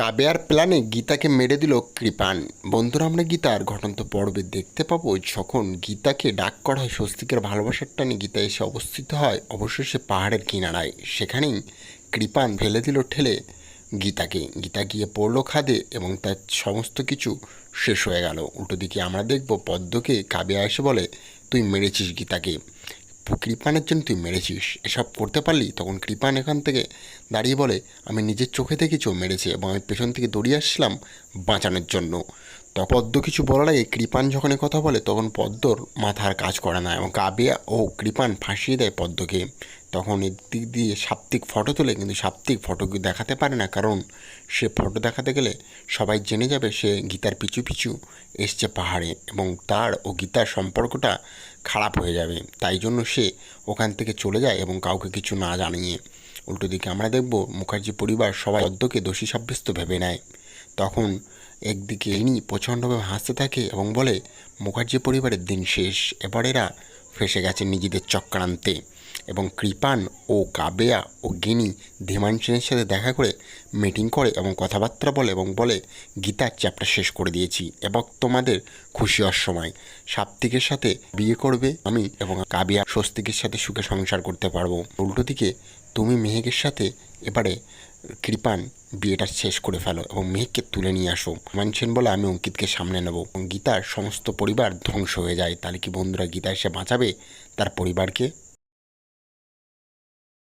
কাবেয়ার প্ল্যানে গীতাকে মেরে দিল কৃপান। বন্ধুরা, আমরা গীতার ঘটন্ত পর্বে দেখতে পাবো যখন গীতাকে ডাক করা হয় স্বস্তিকের ভালোবাসার টানে গীতা এসে অবস্থিত হয় অবশ্যই সে পাহাড়ের কিনারায়। সেখানেই কৃপান ফেলে দিল ঠেলে গীতাকে। গীতা গিয়ে পড়ল খাদে এবং তার সমস্ত কিছু শেষ হয়ে গেল। উল্টো দিকে আমরা দেখব পদ্মকে কাবেয়া এসে বলে, তুই মেরেছিস গীতাকে। কৃপানের জন্য তুই মেরেছিস। এসব করতে পারলি? তখন কৃপান এখান থেকে দাঁড়িয়ে বলে, আমি নিজের চোখে দেখেছি ও মেরেছে এবং আমি পেছন থেকে দৌড়িয়ে আসছিলাম বাঁচানোর জন্য। তো পদ্ম কিছু বলার আগে কৃপান যখন কথা বলে, তখন পদ্মর মাথার কাজ করে না এবং কাবিয়া ও কৃপান ফাঁসিয়ে দেয় পদ্মকে। তখন দিক দিয়ে সাপ্তিক ফটো তোলে, কিন্তু সাপ্তিক ফটো দেখাতে পারে না, কারণ সে ফটো দেখাতে গেলে সবাই জেনে যাবে সে গীতার পিছু পিছু এসছে পাহাড়ে এবং তার ও গীতার সম্পর্কটা খারাপ হয়ে যাবে। তাই জন্য সে ওখান থেকে চলে যায় এবং কাউকে কিছু না জানিয়ে উল্টো দিকে আমরা দেখব মুখার্জি পরিবার সবাই অদ্যকে দোষী সাব্যস্ত ভেবে নেয়। তখন একদিকে ইনি প্রচণ্ডভাবে হাসতে থাকে এবং বলে, মুখার্জি পরিবারের দিন শেষ, এবার এরা ফেসে গেছে নিজেদের চক্রান্তে। এবং কৃপান ও কাবেয়া ও গিনি ধীমান সেনের সাথে দেখা করে মিটিং করে এবং কথাবার্তা বলে এবং বলে গীতার চ্যাপ্টার শেষ করে দিয়েছি। এবং তোমাদের খুশি হওয়ার সময়। সাপ্তিকের সাথে বিয়ে করবে আমি এবং কাবিয়া স্বস্তিকের সাথে সুখে সংসার করতে পারব। উল্টো দিকে তুমি মেহেকের সাথে এবারে কৃপান বিয়েটা শেষ করে ফেলো এবং মেহেককে তুলে নিয়ে আসো। মানছেন বলে, আমি অঙ্কিতকে সামনে নেব। গীতার সমস্ত পরিবার ধ্বংস হয়ে যায়। তাহলে কি বন্ধুরা গীতা এসে বাঁচাবে? তার পরিবারকে